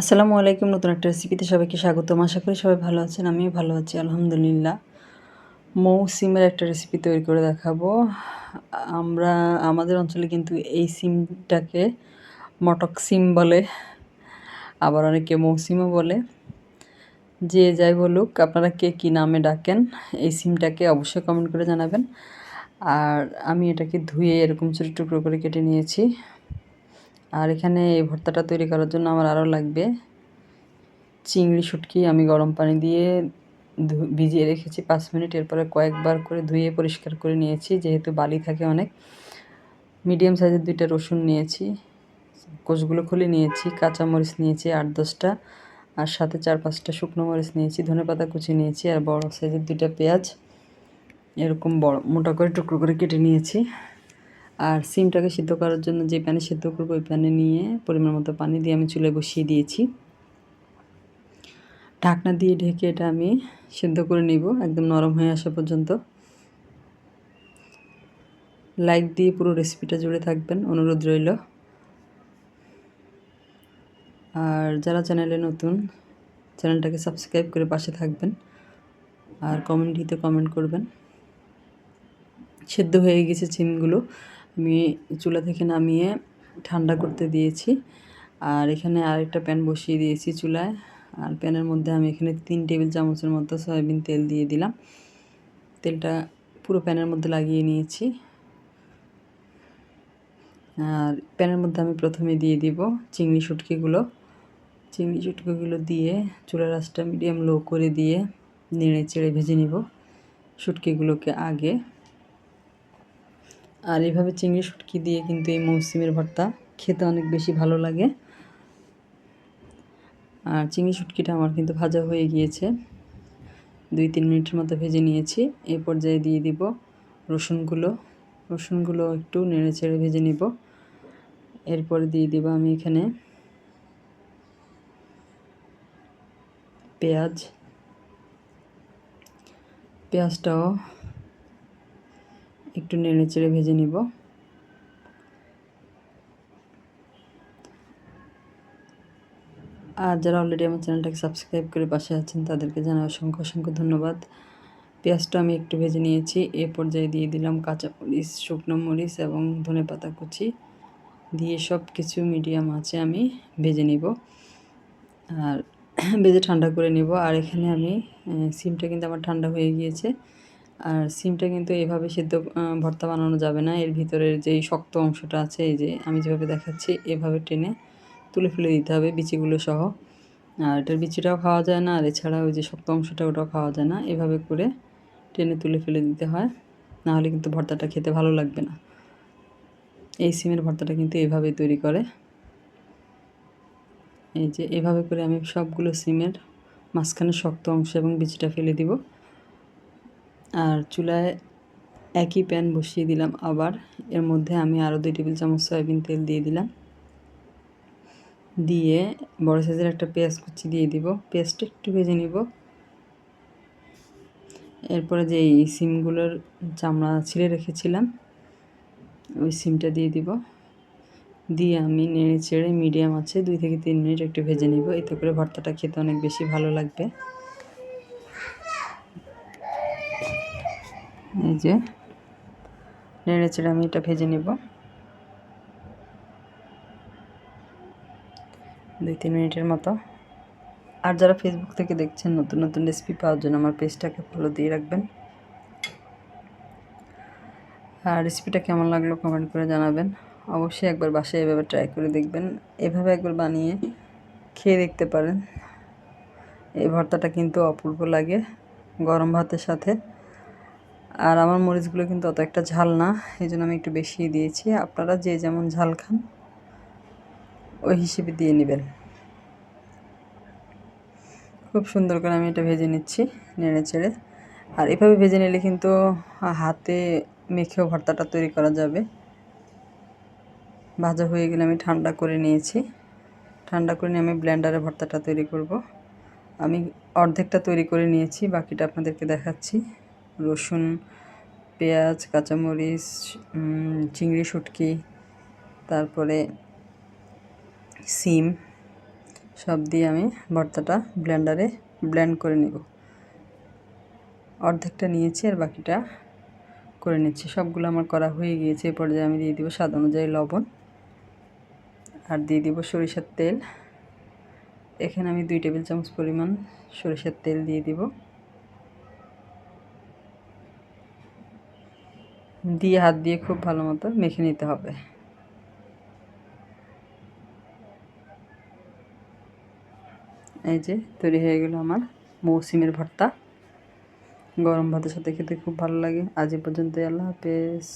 আসসালামু আলাইকুম, নতুন একটা রেসিপিতে সবাইকে স্বাগতম। আশা করি সবাই ভালো আছেন, আমিও ভালো আছি, আলহামদুলিল্লাহ। মৌ সিমের একটা রেসিপি তৈরি করে দেখাবো। আমরা, আমাদের অঞ্চলে কিন্তু এই সিমটাকে মটক সিম বলে, আবার অনেকে মৌসিমও বলে। যে যাই বলুক, আপনারা কে কী নামে ডাকেন, এই সিমটাকে অবশ্যই কমেন্ট করে জানাবেন। আর আমি এটাকে ধুয়ে এরকম ছোটো টুকরো করে কেটে নিয়েছি। আর এখানে এই ভর্তাটা তৈরি করার জন্য আমার আরও লাগবে চিংড়ি শুটকি। আমি গরম পানি দিয়ে ভিজিয়ে রেখেছি পাঁচ মিনিট। এরপরে কয়েকবার করে ধুয়ে পরিষ্কার করে নিয়েছি, যেহেতু বালি থাকে অনেক। মিডিয়াম সাইজের দুইটা রসুন নিয়েছি, কোষগুলো খুলে নিয়েছি, কাঁচামরিচ নিয়েছি আট দশটা, আর সাথে চার পাঁচটা শুকনো মরিচ নিয়েছি, ধনে পাতা কুচি নিয়েছি, আর বড় সাইজের দুইটা পেঁয়াজ। এরকম বড়, মোটা করে টুকরো করে কেটে নিয়েছি। আর সিমটাকে সিদ্ধ করার জন্য যে প্যানে সিদ্ধ করব, ওই প্যানে নিয়ে পরিমাণ মতো পানি দিয়ে আমি চুলে বসিয়ে দিয়েছি। ঢাকনা দিয়ে ঢেকে এটা আমি সিদ্ধ করে নিব, একদম নরম হয়ে আসা পর্যন্ত। লাইক দিয়ে পুরো রেসিপিটা জুড়ে থাকবেন, অনুরোধ রইল। আর যারা চ্যানেলে নতুন, চ্যানেলটাকে সাবস্ক্রাইব করে পাশে থাকবেন। আর কমেন্টিতে কমেন্ট করবেন। সেদ্ধ হয়ে গেছে চিমগুলো আমি চুলা থেকে নামিয়ে ঠান্ডা করতে দিয়েছি। আর এখানে আরেকটা প্যান বসিয়ে দিয়েছি চুলায়। আর প্যানের মধ্যে আমি এখানে তিন টেবিল চামচের মতো সয়াবিন তেল দিয়ে দিলাম। তেলটা পুরো প্যানের মধ্যে লাগিয়ে নিয়েছি। আর প্যানের মধ্যে আমি প্রথমে দিয়ে দিব চিংড়ি শুটকিগুলো। চিংড়ি শুটকিগুলো দিয়ে চুলার রাসটা মিডিয়াম লো করে দিয়ে নেড়ে চেড়ে ভেজে নিব শুটকিগুলোকে আগে। আর এইভাবে চিংড়ি শুটকি দিয়ে কিন্তু এই মৌসুমের ভর্তা খেতে অনেক বেশি ভালো লাগে। আর চিংড়ি শুটকিটা আমার কিন্তু ভাজা হয়ে গিয়েছে। দুই তিন মিনিটের মতো ভেজে নিয়েছি। এই পর্যায়ে দিয়ে দিব রসুনগুলো রসুনগুলো একটু নেড়ে চেড়ে ভেজে নিব। এরপর দিয়ে দিব আমি এখানে পেঁয়াজ। পেঁয়াজটাও একটু নেড়ে চেড়ে ভেজে নিব। আর যারা অলরেডি আমার চ্যানেলটাকে সাবস্ক্রাইব করে পাশে আছেন, তাদেরকে জানাই অসংখ্য অসংখ্য ধন্যবাদ। পেঁয়াজটা আমি একটু ভেজে নিয়েছি, এ পর্যায়ে দিয়ে দিলাম কাঁচা মরিচ, শুকনো মরিচ এবং ধনে পাতা কুচি। দিয়ে সব কিছু মিডিয়াম আছে আমি ভেজে নিব। আর ভেজে ঠান্ডা করে নিব। আর এখানে আমি সিমটা কিন্তু আমার ঠান্ডা হয়ে গিয়েছে। আর সিমটা কিন্তু এভাবে সিদ্ধ ভর্তা বানানো যাবে না। এর ভিতরের যেই শক্ত অংশটা আছে, এই যে আমি যেভাবে দেখাচ্ছি, এভাবে টেনে তুলে ফেলে দিতে হবে বিচিগুলো সহ। আর এটার বিচিটাও খাওয়া যায় না, আর এছাড়া ওই যে শক্ত অংশটা ওটাও খাওয়া যায় না। এভাবে করে টেনে তুলে ফেলে দিতে হয় নাহলে কিন্তু ভর্তাটা খেতে ভালো লাগবে না। এই সিমের ভর্তাটা কিন্তু এভাবে তৈরি করে। এই যে এভাবে করে আমি সবগুলো সিমের মাঝখানে শক্ত অংশ এবং বিচিটা ফেলে দিব। আর চুলায় একই প্যান বসিয়ে দিলাম আবার। এর মধ্যে আমি আরও দুই টেবিল চামচ সয়াবিন তেল দিয়ে দিলাম। দিয়ে বড় সাইজের একটা পেঁয়াজ কুচি দিয়ে দিব। পেঁয়াজটা একটু ভেজে নিব। এরপরে যে এই সিমগুলোর চামড়া ছিঁড়ে রেখেছিলাম, ওই সিমটা দিয়ে দিব। দিয়ে আমি নেড়ে চেড়ে মিডিয়াম আছে, দুই থেকে তিন মিনিট একটু ভেজে নিব। এতে করে ভর্তাটা খেতে অনেক বেশি ভালো লাগবে। এই যে, নেড়ে চেড়ে আমি এটা ভেজে নেব। দুই তিন মিনিটের মতো। আর যারা ফেসবুক থেকে দেখছেন, নতুন নতুন রেসিপি পাওয়ার জন্য আমার পেজটাকে ফলো দিয়ে রাখবেন। আর রেসিপিটা কেমন লাগল কমেন্ট করে জানাবেন। অবশ্যই একবার বাসায় এভাবে ট্রাই করে দেখবেন। এভাবে একবার বানিয়ে খেয়ে দেখতে পারেন। এই ভর্তাটা কিন্তু অপূর্ব লাগে। গরম ভাতের সাথে। আর আমার মরিচগুলো কিন্তু অত একটা ঝাল না, এই জন্য আমি একটু বেশি দিয়েছি। আপনারা যে যেমন ঝাল খান, ওই হিসেবে দিয়ে নেবেন। খুব সুন্দর করে আমি এটা ভেজে নিচ্ছি নেড়ে চেড়ে। আর এভাবে ভেজে নিলে কিন্তু হাতে মেখেও ভর্তাটা তৈরি করা যাবে। ভাজা হয়ে গেলে আমি ঠান্ডা করে নিয়েছি। ঠান্ডা করে নিয়ে আমি ব্লেন্ডারে ভর্তাটা তৈরি করব। আমি অর্ধেকটা তৈরি করে নিয়েছি, বাকিটা আপনাদেরকে দেখাচ্ছি। রসুন, পেঁয়াজ, কাঁচামরিচ চিংড়ি, শুটকি, তারপরে সিম, সব দিয়ে আমি ভর্তাটা ব্লেন্ডারে ব্লেন্ড করে নিব। অর্ধেকটা নিয়েছি আর বাকিটা করে নিচ্ছি। সবগুলো আমার করা হয়ে গিয়েছে। এ পর্যায়ে আমি দিয়ে দিব স্বাদ অনুযায়ী লবণ আর দিয়ে দিব সরিষার তেল। এখানে আমি দুই টেবিল চামচ পরিমাণ সরিষার তেল দিয়ে দিব। দিয়ে হাত দিয়ে খুব ভালো মতো মেখে নিতে হবে। এই যে তৈরি হয়ে গেল আমার মৌসুমের ভর্তা। গরম ভাতের সাথে খেতে খুব ভালো লাগে। আজ এ পর্যন্ত আল্লাহ হাফেজ।